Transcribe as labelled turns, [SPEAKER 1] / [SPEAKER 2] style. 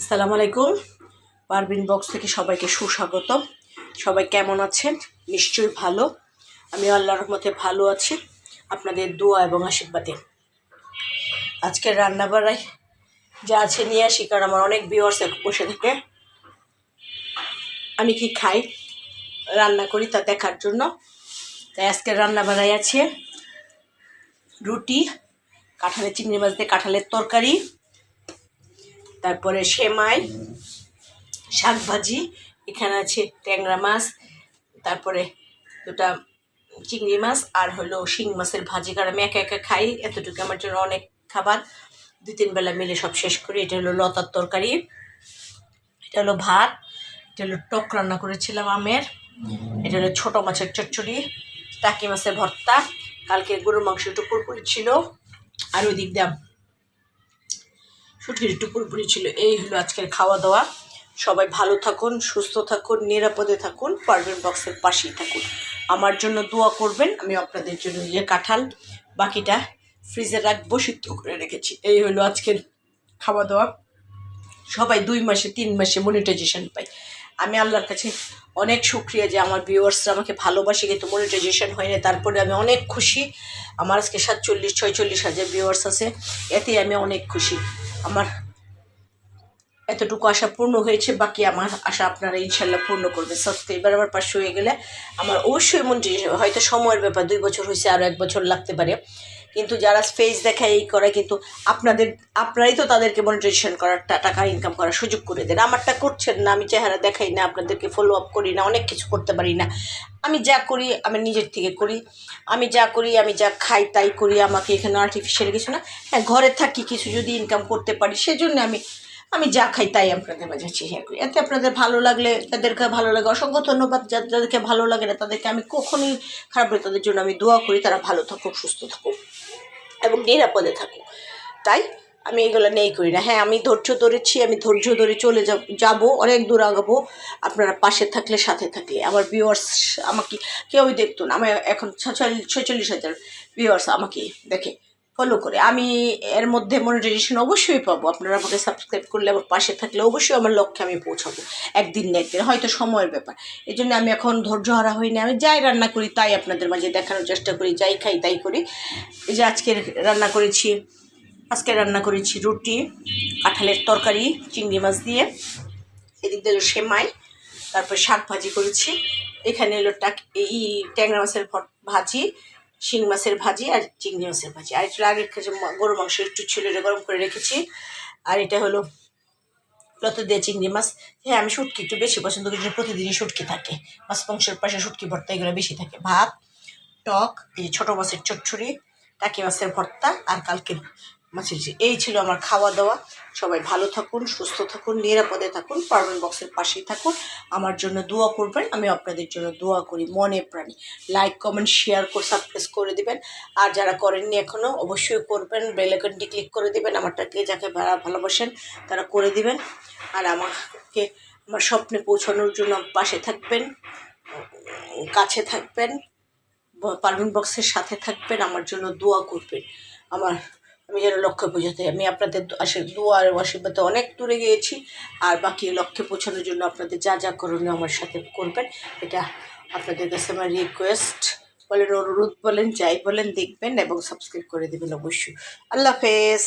[SPEAKER 1] আসসালামু আলাইকুম। পারবিন বক্স থেকে সবাইকে সুস্বাগত। সবাই কেমন আছেন? নিশ্চয়ই ভালো। আমি আল্লাহর রহমতে ভালো আছি। আপনাদের দোয়া এবং আশীর্বাদে। আজকের রান্না বাড়াই যা আছে নিয়ে আসি, কারণ আমার অনেক ভিউয়ার্স বসে থাকে। আমি কি খাই, রান্না করি তা দেখার জন্য। তাই আজকের রান্না বাড়াই আছে রুটি, কাঁঠালের চিংড়ি মাছ দিয়ে কাঁঠালের তরকারি। তারপরে সেমাই শাক ভাজি এখানে আছে ট্যাংরা মাছ, তারপরে দুটা চিংড়ি মাছ আর হলো শিং মাছের ভাজি। কারণ আমি একা একা খাই, এতটুকু আমার জন্য অনেক খাবার। দুই তিন বেলা মিলে সব শেষ করি। এটা হলো লতার তরকারি, এটা হলো ভাত, এটা হলো টক রান্না করেছিলাম আমের, এটা হলো ছোটো মাছের চচ্চড়ি, টাকি মাছের ভর্তা। কালকে গরুর মাংস একটু পুরপুরি ছিল আর ওই দিক দিয়ে শুটকির টুকুর পুরোপুরি ছিল। এই হলো আজকের খাওয়া দাওয়া সবাই ভালো থাকুন, সুস্থ থাকুন, নিরাপদে থাকুন পারবেন বক্সের পাশেই থাকুন। আমার জন্য দোয়া করবেন, আমি আপনাদের জন্য ইয়ে কাঁঠাল, বাকিটা ফ্রিজে রাখব, সিদ্ধ করে রেখেছি। এই হলো আজকের খাওয়া দাওয়া সবাই দুই মাসে, তিন মাসে মনিটাইজেশন পাই। আমি আল্লাহর কাছে অনেক শুক্রিয়া যে আমার ভিউয়ার্সরা আমাকে ভালোবাসে, কিন্তু মনিটাইজেশন হয়নি। তারপরে আমি অনেক খুশি। আমার আজকে সাতচল্লিশ, ছয়চল্লিশ হাজার ভিউয়ার্স আছে। এতে আমি অনেক খুশি। আমার এতটুকু আশা পূর্ণ হয়েছে, বাকি আমার আশা আপনারা ইনশাল্লাহ পূর্ণ করবে সত্যি, এবার আমার পাশে হয়ে গেলে আমার অবশ্যই মনটি হয়তো সময়ের ব্যাপার, দুই বছর হয়েছে আরও এক বছর লাগতে পারে। কিন্তু যারা ফেস দেখায় এই করে কিন্তু আপনাদের, আপনারাই তো তাদেরকে মনিটাইজেশন করার টাকা ইনকাম করার সুযোগ করে দেন। আমারটা করছেন না, আমি চেহারা দেখাই না, আপনাদেরকে ফলো আপ করি না, অনেক কিছু করতে পারি না। আমি যা করি, আমি নিজের থেকে করি। আমি যা করি, আমি যা খাই তাই করি, আমাকে এখানে আর্টিফিশিয়াল কিছু না। হ্যাঁ ঘরে থাকি, কিছু যদি ইনকাম করতে পারি, সেজন্য আমি আমি যা খাই তাই আপনাদের মাঝে শেয়ার করি। এতে আপনাদের ভালো লাগলে, তাদেরকে ভালো লাগে, অসংখ্য ধন্যবাদ। যাদেরকে ভালো লাগে না, তাদেরকে আমি কখনোই খারাপ তাদের জন্য আমি দোয়া করি, তারা ভালো থাকুক, সুস্থ থাকুক। এবং নিরাপদে থাকুক তাই আমি এগুলো নেই করি না। হ্যাঁ আমি ধৈর্য ধরেছি, আমি ধৈর্য ধরে চলে যাব, যাব, অনেক দূর আগাবো। আপনারা পাশে থাকলে, সাথে থাকলে। আমার ভিউয়ার্স আমাকে কেউই দেখতো না। আমার এখন ছচল্লিশ হাজার ভিউয়ার্স আমাকে দেখে। ফলো করে। আমি এর মধ্যে মনিটাইজেশন অবশ্যই পাবো। আপনারা আমাকে সাবস্ক্রাইব করলে আমার পাশে থাকলে অবশ্যই আমার লক্ষ্যে আমি পৌঁছাবো। একদিন না একদিন, হয়তো সময়ের ব্যাপার। এই জন্য আমি এখন ধৈর্য হারা হইনি আমি যাই রান্না করি তাই আপনাদের মাঝে দেখানোর চেষ্টা করি, যাই খাই তাই করি। এই যে আজকের রান্না করেছি, আজকে রান্না করেছি রুটি, কাঁঠালের তরকারি, চিংড়ি মাছ দিয়ে। এদিক দিয়ে সেমাই, তারপর শাক ভাজি করেছি। এখানে এলো টাক এই ট্যাংরা মাছের ভাজি শিং মাছের ভাজি আর চিংড়ি মাছের ভাজি। আর এটা আগে গরু মাংস একটু ছিল, এটা গরম করে রেখেছি। আর এটা হলো লতো দিয়ে চিংড়ি মাছ। হ্যাঁ আমি শুটকি একটু বেশি পছন্দ করি প্রতিদিনই শুটকি থাকে। মাছ, মাংসের পাশে শুটকি ভর্তা, এগুলো বেশি থাকে। ভাত, টক, এই ছোটো মাছের চচ্চড়ি, টাকি মাছের ভর্তা, আর কালকে মাছের এই ছিল আমার খাওয়া দাওয়া সবাই ভালো থাকুন, সুস্থ থাকুন, নিরাপদে থাকুন পারবেন বক্সের পাশেই থাকুন। আমার জন্য দোয়া করবেন, আমি আপনাদের জন্য দোয়া করি, মনে প্রাণী। লাইক কমেন্ট শেয়ার করে সাবস্ক্রাইব করে দিবেন। আর যারা করেননি এখনও অবশ্যই করবেন। বেল আইকনটি ক্লিক করে দিবেন। আমারটাকে যাকে ভালোবাসেন, তারা করে দিবেন। আর আমাকে, আমার স্বপ্নে পৌঁছানোর জন্য পাশে থাকবেন, কাছে থাকবেন পারভিন বক্সের সাথে থাকবেন, আমার জন্য দোয়া করবেন। আমার আমি যেন লক্ষ্যে পৌঁছাতে আমি আপনাদের আশীর দোয়া আর আশীর্বাদে অনেক দূরে গিয়েছি আর বাকি লক্ষ্যে পৌঁছানোর জন্য আপনাদের যা যা করণীয় আমার সাথে করবেন, এটা আপনাদের কাছে আমার রিকোয়েস্ট বলেন, অনুরোধ বলেন, যাই বলেন, দেখবেন এবং সাবস্ক্রাইব করে দেবেন অবশ্যই। আল্লাহ হাফেজ।